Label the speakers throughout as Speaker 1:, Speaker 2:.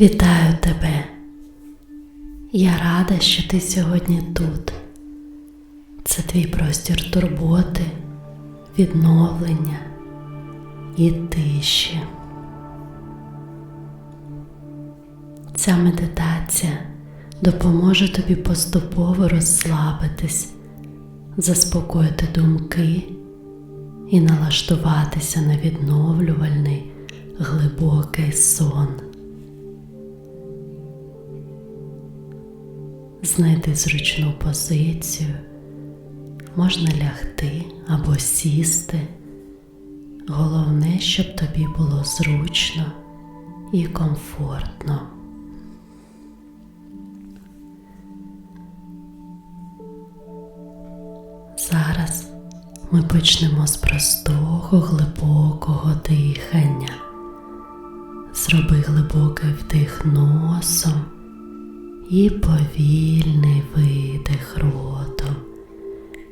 Speaker 1: Вітаю тебе. Я рада, що ти сьогодні тут. Це твій простір турботи, відновлення і тиші. Ця медитація допоможе тобі поступово розслабитись, заспокоїти думки і налаштуватися на відновлювальний глибокий сон. Знайди зручну позицію, можна лягти або сісти. Головне, щоб тобі було зручно і комфортно. Зараз ми почнемо з простого глибокого дихання. Зроби глибокий вдих носом і повільний видих ротом.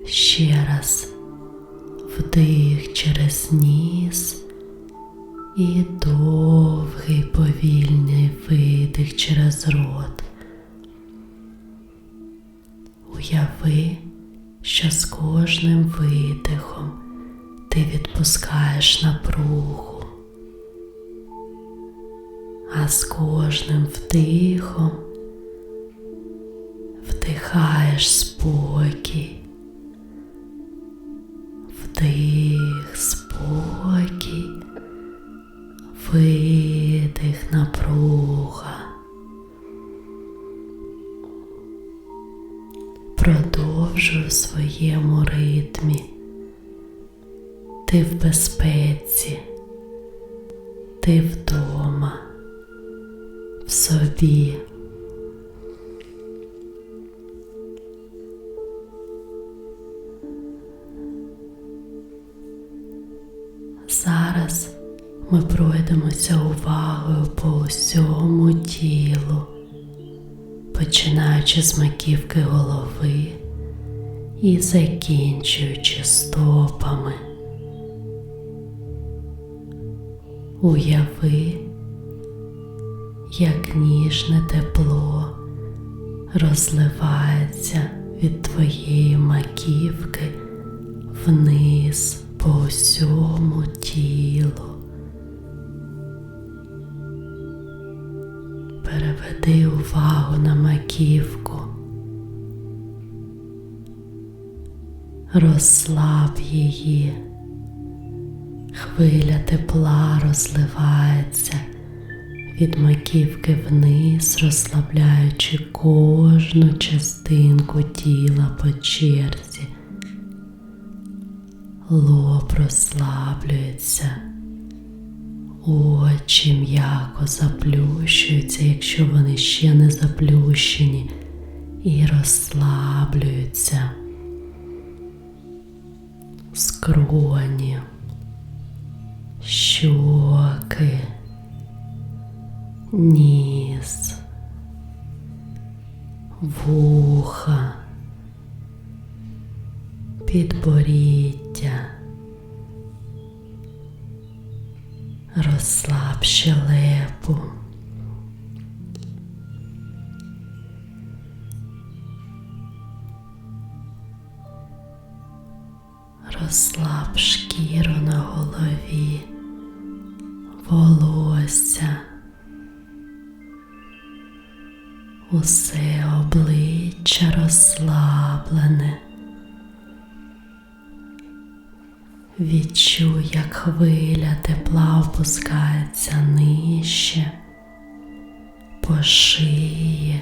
Speaker 1: Ще раз вдих через ніс і довгий повільний видих через рот. Уяви, що з кожним видихом ти відпускаєш напругу, а з кожним вдихом вдихаєш спокій, вдих, спокій, видих, напруга. Продовжуй в своєму ритмі. Ти в безпеці, ти вдома, в собі. Зараз ми пройдемося увагою по усьому тілу, починаючи з маківки голови і закінчуючи стопами. Уяви, як ніжне тепло розливається від твоєї маківки вниз по всьому Розслаб її. Хвиля тепла розливається від маківки вниз, розслабляючи кожну частинку тіла по черзі. Лоб розслаблюється, очі м'яко заплющуються, якщо вони ще не заплющені, і розслаблюються скроні, щоки, ніс, вуха, підборіддя, розслаб щелепу. Усе обличчя розслаблене. Відчуй, як хвиля тепла опускається нижче, по шиї,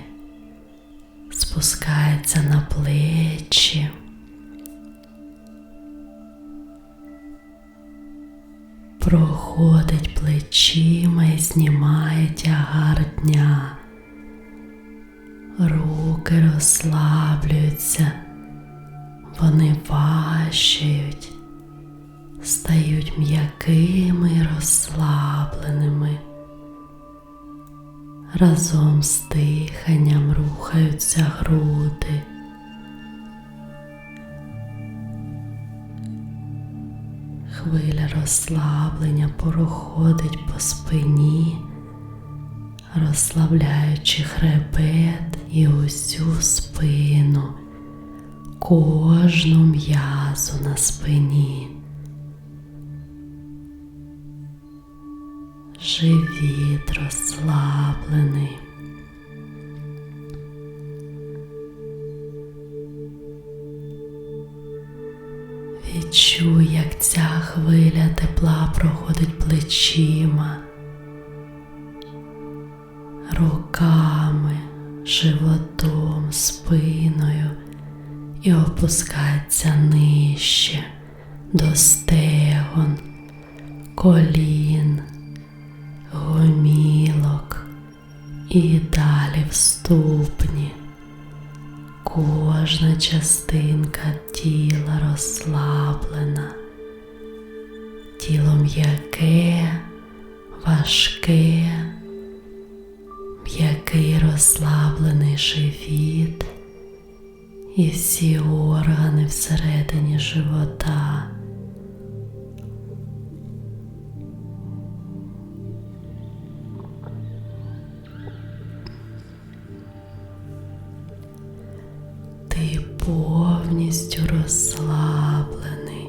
Speaker 1: спускається на плечі. проходить плечима і знімає тягар дня. Руки розслаблюються, вони важчають, стають м'якими і розслабленими. Разом з диханням рухаються груди. Хвиля розслаблення проходить по спині, розслабляючи хребет і усю спину, кожну м'язу на спині. Живіт розслаблений. Відчуй, як ця хвиля тепла проходить плечима, руками, животом, спиною і опускається нижче до стегон, колін, гомілок і далі в ступні. Кожна частинка тіла розслаблена, тіло м'яке, важке, і всі органи всередині живота. Повністю розслаблений.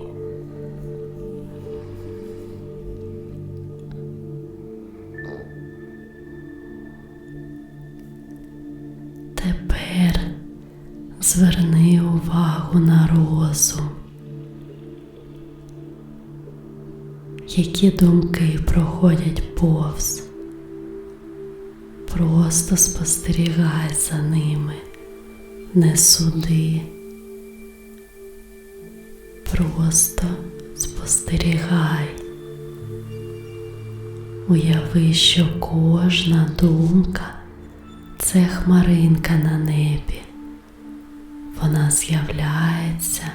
Speaker 1: Тепер зверни увагу на розум. Які думки проходять повз. Просто спостерігай за ними не суди, просто спостерігай. Уяви, що кожна думка це хмаринка на небі. Вона з'являється,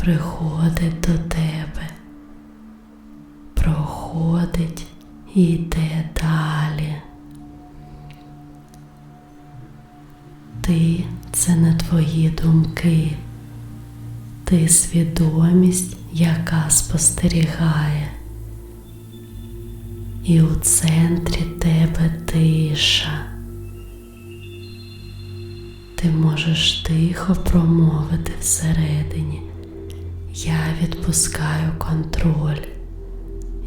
Speaker 1: приходить до тебе, проходить і йде далі. Ти це не твої думки, ти свідомість, яка спостерігає. І у центрі тебе тиша. Ти можеш тихо промовити всередині. Я відпускаю контроль.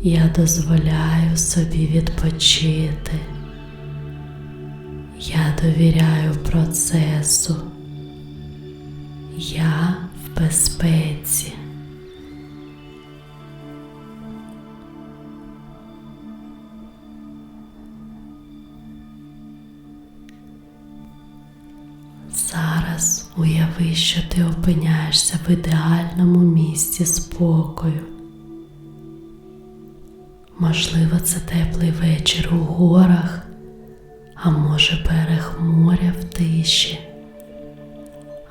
Speaker 1: Я дозволяю собі відпочити. Я довіряю процесу. Я в безпеці. Опиняєшся в ідеальному місці спокою. Можливо, це теплий вечір у горах а може берег моря в тиші,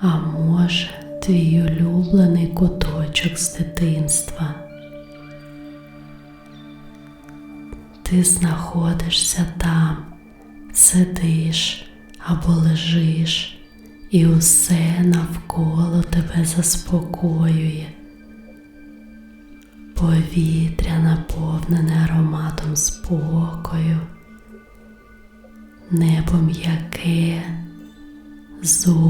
Speaker 1: а може твій улюблений куточок з дитинства. Ти знаходишся там, сидиш або лежиш, і усе навколо тебе заспокоює. Повітря наповнене ароматом спокою небо м'яке, зоряне,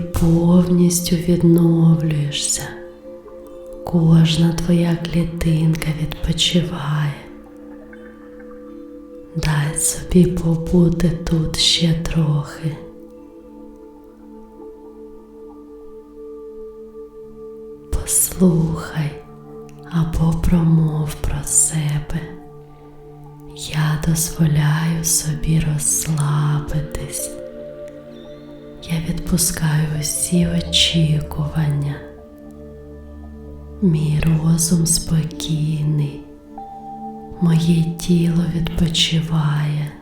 Speaker 1: повністю відновлюєшся, кожна твоя клітинка відпочиває. Дай собі побути тут ще трохи. Послухай або промов про себе. Я дозволяю собі розслабитись. Я відпускаю усі очікування. Мій розум спокійний моє тіло відпочиває.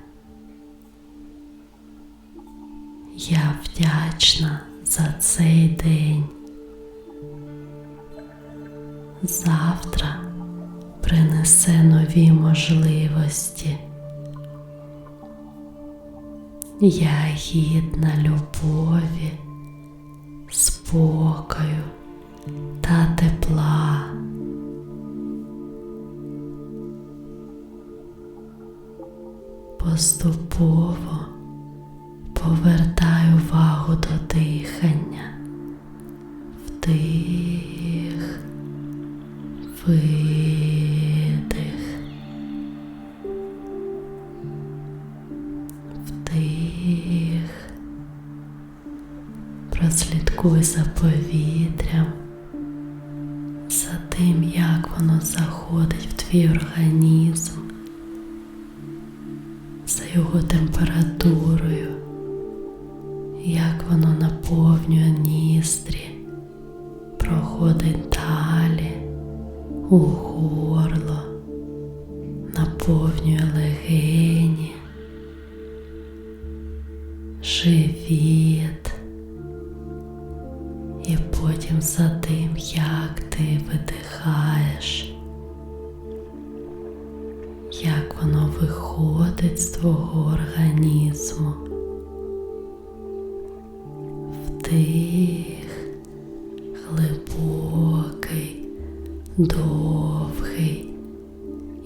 Speaker 1: Я вдячна за цей день. Завтра принесе нові можливості. Я гідна любові, спокою та тепла. Поступово повертай увагу до дихання. Вдих, видих, Прослідкуй за повітрям, за тим, як воно заходить в твій організм, за його температурою, як воно наповнює ністрі, проходить далі у організму. Вдих, глибокий, довгий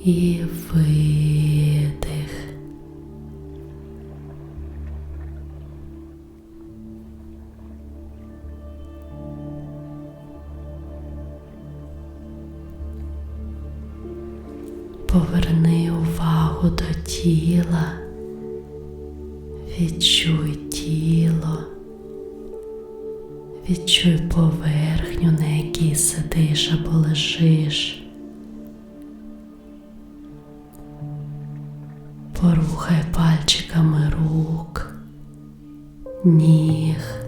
Speaker 1: і видих. Поверни увагу до тіла, відчуй тіло, відчуй поверхню, на якій сидиш або лежиш. Порухай пальчиками рук, ніг.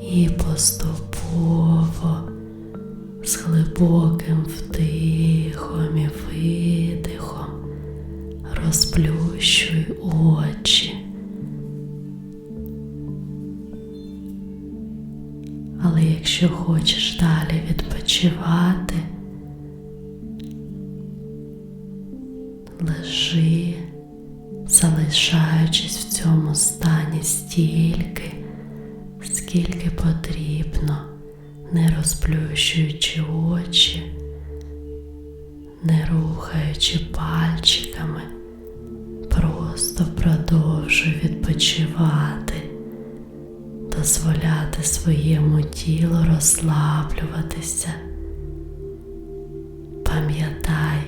Speaker 1: І поступово з глибоким вдихом і видихом розплющуй очі. Але якщо хочеш далі відпочивати, лежи, залишаючись в цьому стані стільки скільки потрібно, не розплющуючи очі, не рухаючи пальчиками, просто продовжуй відпочивати, дозволяти своєму тілу розслаблюватися. Пам'ятай,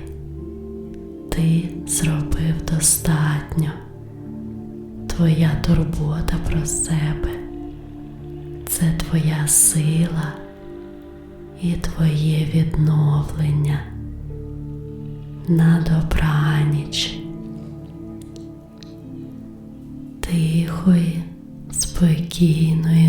Speaker 1: ти зробив достатньо. Твоя турбота про себе це твоя сила і твоє відновлення на добраніч. Тихої, спокійної.